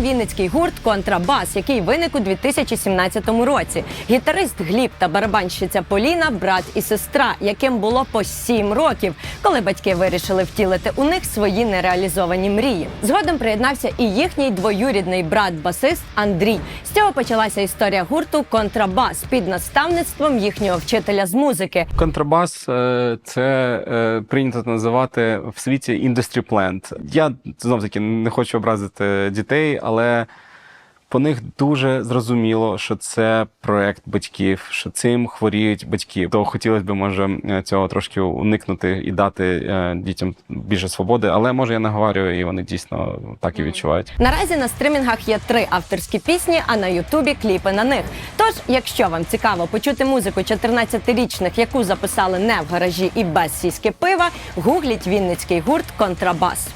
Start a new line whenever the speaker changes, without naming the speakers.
вінницький гурт Контрабас, який виник у 2017 році. Гітарист Гліб та барабанщиця Поліна брат і сестра, яким було по сім років, коли батьки вирішили втілити у них свої нереалізовані мрії. Згодом приєднався і їхній двоюрідний брат-басист Андрій. З цього почалася історія гурту Контрабас під наставництвом їхнього вчителя з музики.
Контрабас е, це е, прийнято називати в світі plant. Я знов таки не хочу образити дітей, але по них дуже зрозуміло, що це проект батьків, що цим хворіють батьки. То хотілося б, може, цього трошки уникнути і дати е, дітям більше свободи, але може я наговорюю, і вони дійсно так і відчувають.
Наразі на стримінгах є три авторські пісні, а на Ютубі кліпи на них. Тож, якщо вам цікаво почути музику 14-річних, яку записали не в гаражі і без сіськи пива, гугліть вінницький гурт Контрабас.